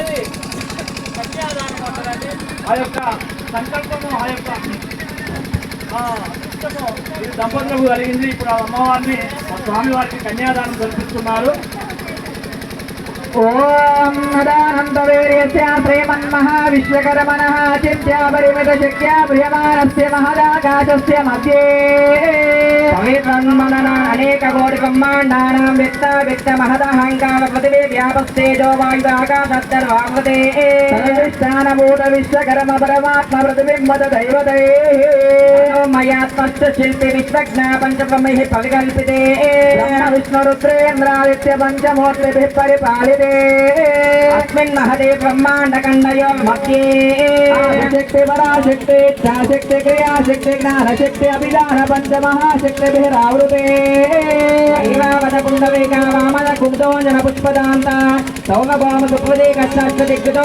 అనేది కన్యాదానం అంటారండి ఆ యొక్క సంకల్పము ఆ యొక్క ఆ దంపతులకు కలిగింది. ఇప్పుడు ఆ అమ్మవారిని ఆ స్వామి కన్యాదానం కల్పిస్తున్నారు ఓం మదానందవేర్యస్య శ్రీమన్మహావిశ్వకర్మణः చింత్యాపరిమితశక్త్యా ప్రియమానస్య మహదాకాశస్య మధ్యే. పవిత్రన్మనన అనేక కోటి బ్రహ్మాండానాం విత్త విత్త మహదహంకార పృథివీ వ్యాపస్తేజో వాయురాకాశర్వామృతే సర్విష్టానభూత విశ్వకర్మ పరమాత్మ పృథివీమద దైవతే మయాత్మశ్చ శిల్పి విశ్వజ్ఞ పంచబ్రహ్మైః పరికల్పితే బ్రహ్మ విష్ణు రుద్రేంద్రాదిత్య పంచమూర్తిభిः పరిపాలితే అస్మిన్ మహదే బ్రహ్మాండ ఖండయో మధ్యే శక్తి పరాశక్తి ఇచ్ఛాశక్తి క్రియాశక్తి జ్ఞానశక్తి అభిధాన పంచమహాశక్తిభిరావృతే ఐరావత కుండలిక వామన కుందోజన పుష్పదాంత. సౌమభామ సుప్రదే కష్టాక్ష దిగ్గుతో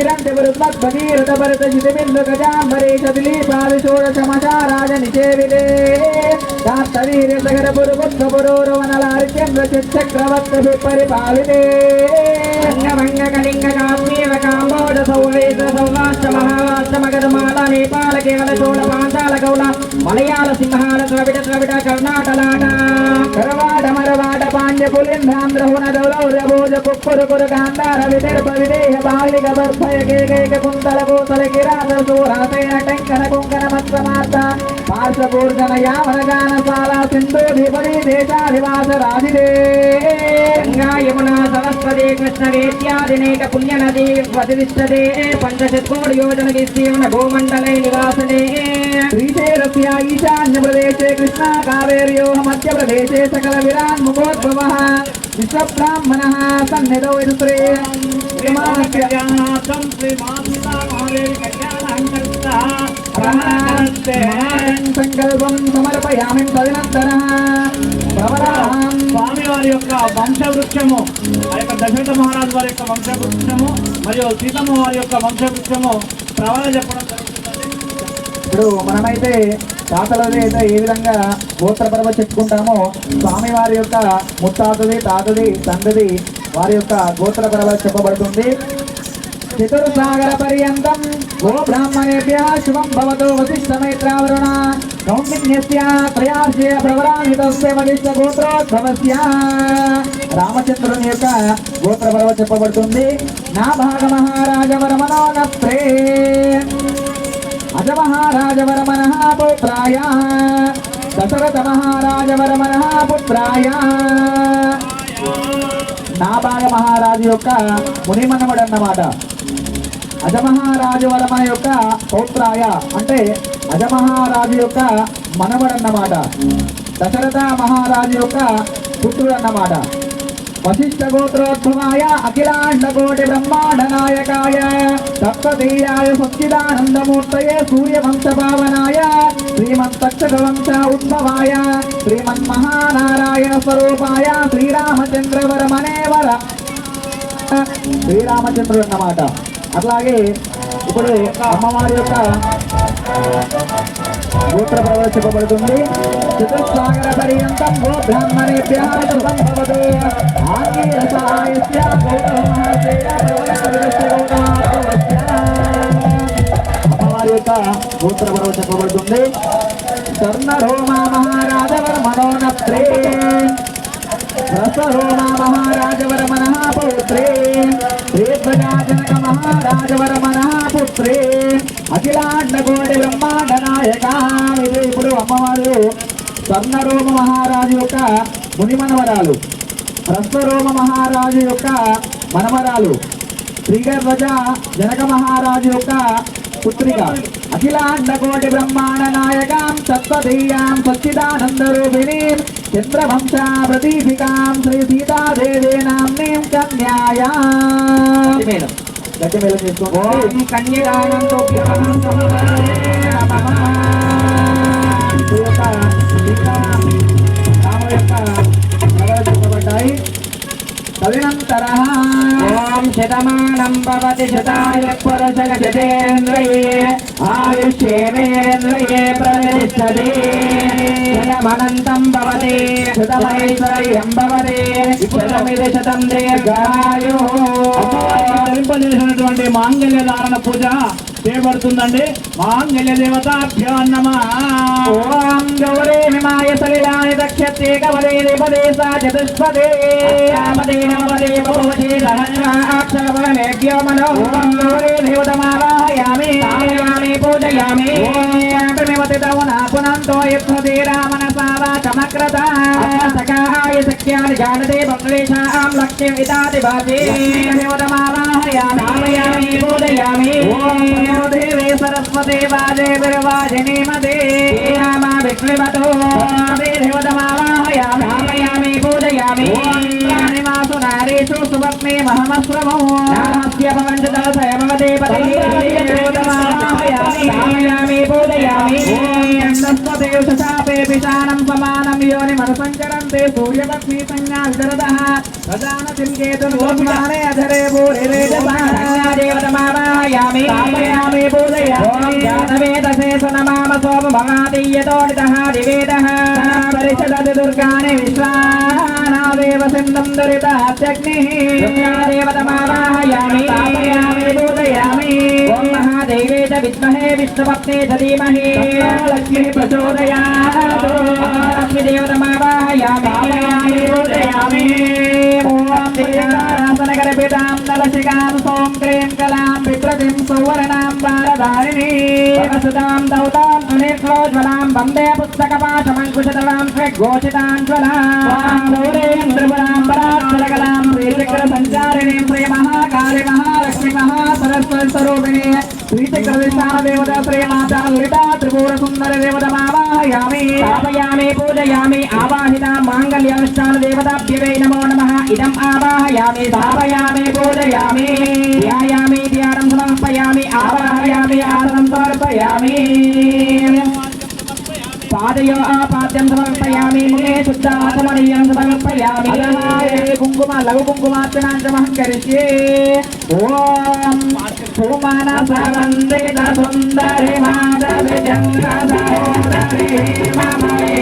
అధోభాగే నాలాయమానా పరివాజవాదస్య శేషస్య సహస్ర పరిమండల మండితే ఇంద్రాగ్ని మనరుదివరణవాయుకుబేరీశాన్యశ్చ దిక్పాలకైః పరిపాలితే హిరణ్య శృంగ త్రిశృంగ మాల్యావత్యస్మిన్నరుష్యమోకాక్ష మహానగాదిష్టిరే తదంతర బృహద్వైరో భవైరావశాత్వరైవ స్వామోద్ధీరతే రామశిబిరంతి వృద్మద్భగీరథ సరస్వతి కృష్ణ వేద్యాదినేక పుణ్య నది ప్రతిష్టతే పంచశత్కోటి యోజన విస్తీర్ణ నివాసనే శ్రీశైలస్య ఈశాన్య ప్రదేశే కృష్ణా కావేర్యో మధ్య ప్రదేశే సకల విరాన్ ముఖోద్భవ. విశ్వబ్రాహ్మణ సన్నిధౌ కళ్యాణ సంకల్పం సమర్పయామి తదనంతర స్వామి వారి యొక్క వంశవృక్షము ఆ యొక్క దశరథ మహారాజు వారి యొక్క వంశవృక్షము మరియు సీతమ్మ వారి యొక్క వంశవృక్షము ప్రవల చెప్పడం జరుగుతుంది. ఇప్పుడు మనమైతే తాతలది అయితే ఏ విధంగా గోత్ర చెప్పుకుంటామో స్వామి వారి యొక్క ముత్తాతది తాతది తండ్రిది వారి యొక్క గోత్ర చెప్పబడుతుంది. చతుర్సాగర పర్యంతం గో బ్రాహ్మణేభ్య శుభం భవతు వశిష్ఠ మైత్రావరుణ కౌండిన్యస్య త్రయార్షే ప్రవరాహితస్య వశిష్ఠ గోత్రోద్భవస్య. రామచంద్రుని యొక్క గోత్ర చెప్పబడుతుంది. నా భాగ మహారాజ వరమనోనప్రే అజమహారాజవరమన పుత్రాయ. దశరథ మహారాజవరమణ పుత్రాయ. నాబాగ మహారాజు యొక్క మునిమనముడు అన్నమాట అజమహారాజు వరమణ యొక్క పౌత్రాయ అంటే అజమహారాజు యొక్క మనవడు అన్నమాట దశరథ మహారాజు యొక్క పుత్రుడు అన్నమాట వశిష్ఠ గోత్రోద్భవాయ అఖిలాండ కోటి బ్రహ్మాండ నాయకాయ సప్తదేయాయ సచ్చిదానందమూర్తయే సూర్యవంశ భావనాయ శ్రీమంతక్షక వంశ ఉద్భవాయ శ్రీమన్మహానారాయణ స్వరూపాయ శ్రీరామచంద్రవరమనే వర. శ్రీరామచంద్రుడు అన్నమాట. అట్లాగే ఇప్పుడు అమ్మవారి యొక్క గోత్ర ప్రవేశింపబడుతుంది చతుస్సాగర పర్యంతం గో బ్రాహ్మణేభ్య శుభం భవతు. ఆంగీరసాయస్య గౌతమహర్షేయ ప్రవరకవిదస్య గౌతమాత్మవస్య. అమ్మవారి యొక్క గోత్ర ప్రవేశింపబడుతుంది స్వర్ణరోమా మహారాజవర మనోనత్రే రసరోమా మహారాజవరమణ పౌత్రే శ్రీధ్వజాజనక మహారాజవరమణ పుత్రే కోటి బ్రహ్మాండ నాయక ఇది ఇప్పుడు అమ్మవారు స్వర్ణరోమ మహారాజు యొక్క మునిమనవరాలు రస్వరోమ మహారాజు యొక్క మనవరాలు శ్రీగర్వజ జనక మహారాజు యొక్క పుత్రిక అఖిలాండకోటి బ్రహ్మాండ నాయకాం సత్వధీయాం సచ్చిదానందరూపిణీం చంద్రవంశా ప్రదీపికాం శ్రీ సీతాదేవే నామ్నీం కన్యాయా. మేలు చేసుకోండి కన్యదానంతో చెప్పబడ్డాయి తదనంతర ఓం శతమానం భవతి శతాయ పురుష గజేంద్రియే ఆయుష్యేంద్రియే ప్రతిష్టతి. శతమనంతం భవతి శతమైశ్వర్యం భవతి. శతమిది శతం దీర్ఘాయు ధరింపజేసినటువంటి మాంగళ్య ధారణ పూజ. చేయబడుతుందండి మాంగళ్య దేవతాభ్యో నమ ఓం గౌరీ హిమాయ సలిలాని దక్షతే కవలే దేవదే సా చతుష్పదే. రామదే నమదే భవతి సహస్రాక్షరవనేభ్యో మనో. ఓం గౌరీ దేవతమావాహయామి ఆయామి పూజయామి ఓం పునంతో యుద్ధదే రామనసా వాచమక్రత సకాయ సఖ్యాని జానతే బంగ్లేశాం లక్ష్యం ఇతాది భాతి దేవతమావాహయామి ఆయామి ఓం దేవే సరస్వతే దేవతమావాహయామి ఆయామి పూజయామి ఓం ప్రాణిమాసు నారీషు నామస్య భవంతు దళసయ భవతే పూజయామి. ఓం నస్పతే పిశానం సమానం యోని మనసంకరంతే సూర్యపత్ని సంజ్ఞా విదరదః. ప్రజానతిం కేతుర్వోస్మానే అధరే భూరిరే దేవతమావాహయామి ఆయామి పూజయామి. జాతవేదసే సునమామ సోమ దివేదః. దుర్గాని సింధం దురితాత్యగ్నిః దేవతమావాహయామి పూజయామి ఓం మహాదేవే చ విద్మహే విష్ణుపత్నే చ ధీమహి లక్ష్మీ ప్రచోదయాత్ లక్ష్మీ దేవతమావాహయామి పూజయామి ఓం నలసికాం సోం క్రీం కలాం విప్రతిం సువర్ణాం వారధారిణీ వసుదాం దౌతాం అనిర్క్లోజ్వలాం వందే పుస్తకపాశమంకుశతరాం స్వఘోషితాంజ్వలాం గౌరీం త్రిపురాం పరాత్పరకలాం శ్రీచక్ర సంచారిణీం శ్రీ మహాకాళి మహాలక్ష్మి మహాసరస్వతి పూజయామి ఆవాహిత మాంగళ్యానుష్ఠాన దేవతాభ్యవై నమో నమ. ఇదం ఆవాహయామి స్థాపయామి పూజయామి. ధ్యాయామి ధ్యానం సమర్పయామి ఆవాహయామి ఆసనం సమర్పయామి. పాదయో ఆపాద్యం సమర్పయామి ముఖే శుద్ధాసమనీయం సమర్పయామి. కుంకుమ లఘు కుంకుమార్చనాంచమహం ఓం సుమన సవందిత సుందరి మాధవి మమయే.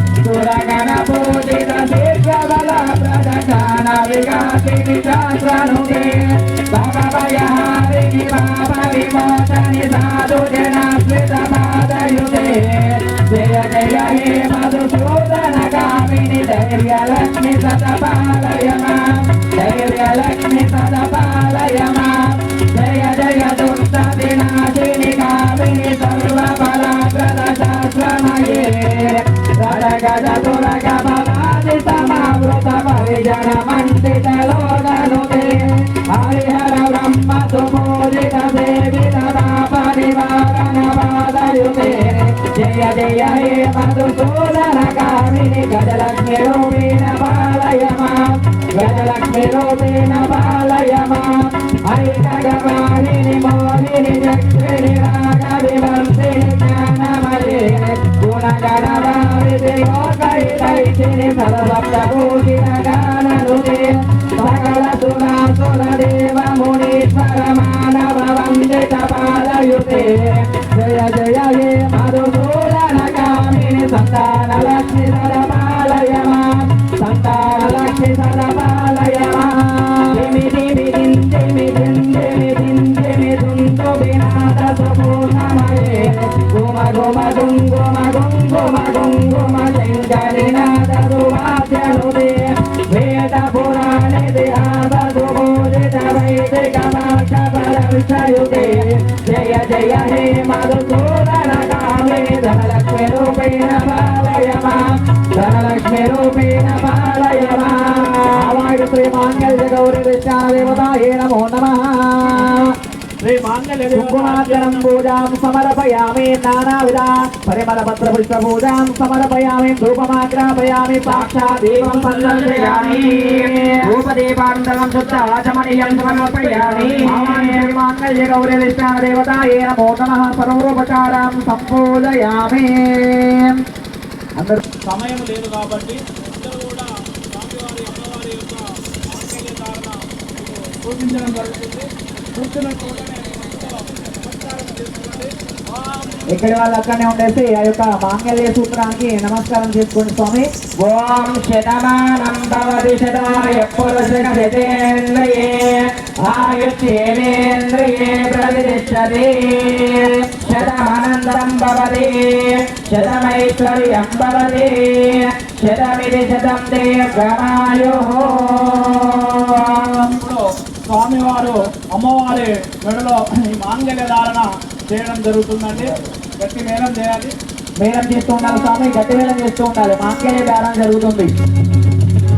ధైర్యలక్ష్మి సతపాలయమా ధైర్యలక్ష్మి సతపాలయమా జయ జయ దుష్ట వినాశిని గౌరీ దేవతాయే నమో నమః కుంకుమార్చనం పూజాం సమర్పయామి నానావిధ పరిమళపత్ర పుష్ప పూజాం సమర్పయామి ధూపమాగ్రాపయామి సాక్షాదేవం సందర్శయామి ధూపదీపాంతరం శుద్ధ ఆచమనీయం సమర్పయామి మాంగళ్య గౌరీ విష్ణు దేవతాయే నమో నమః సర్వోపచారం సంపూజయామి అందరూ సమయం లేదు కాబట్టి అందరూ కూడా స్వామివారి అమ్మవారి యొక్క మాంగళ్య ధారణ మీకు జరుగుతుంది చూస్తున్న నమస్కారం ఓం ఇక్కడ వాళ్ళు అక్కడనే ఉండేసి ఆ యొక్క మాంగళ్య సూత్రానికి నమస్కారం చేసుకోండి స్వామి. ఓం శతమానం శతాయ శతేంద్రియే ఆయుష్యేంద్రియే ప్రతిష్టతి. భవతి శతమైశ్వర్యం భవతి. శతమిది శతం దీర్ఘమాయు స్వామివారు అమ్మవారి మెడలో ఈ మాంగళ్య ధారణ చేయడం జరుగుతుందండి. గట్టి మేళం చేయాలి. మేళం చేస్తూ ఉండాలి స్వామి గట్టి మేళం చేస్తూ ఉండాలి. మాంగళ్య దారం జరుగుతుంది.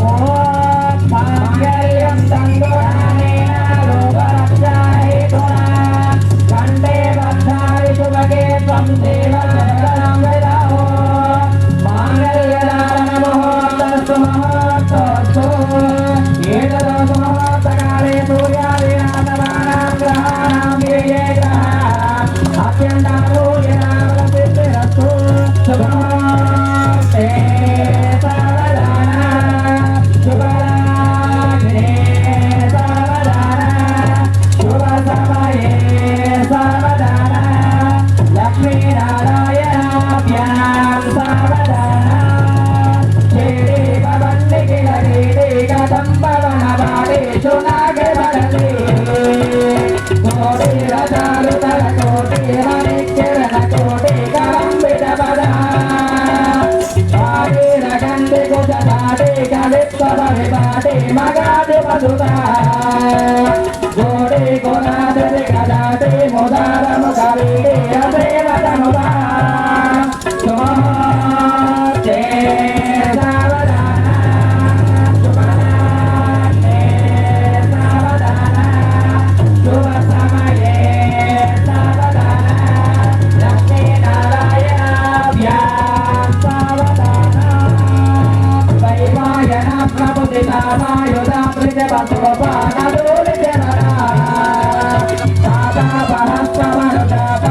ఓం మాంగళ్యం తంగురానేన కలిప్పవరి పాడే మధురా గోడే కొనాదరి కదాటే ముదారము కవిడే అదేవదనురా Sabata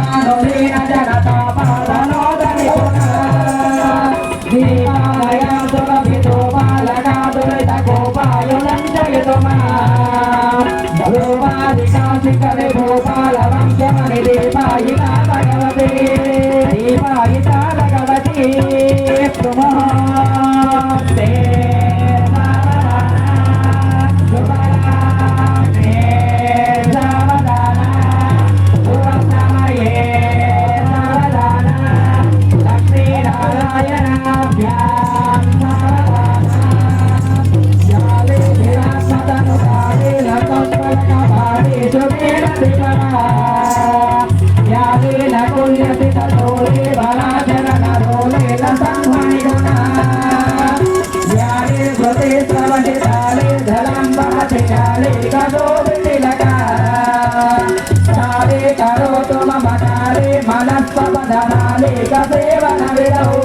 మనస్పదనాలేక సేవన విడవు.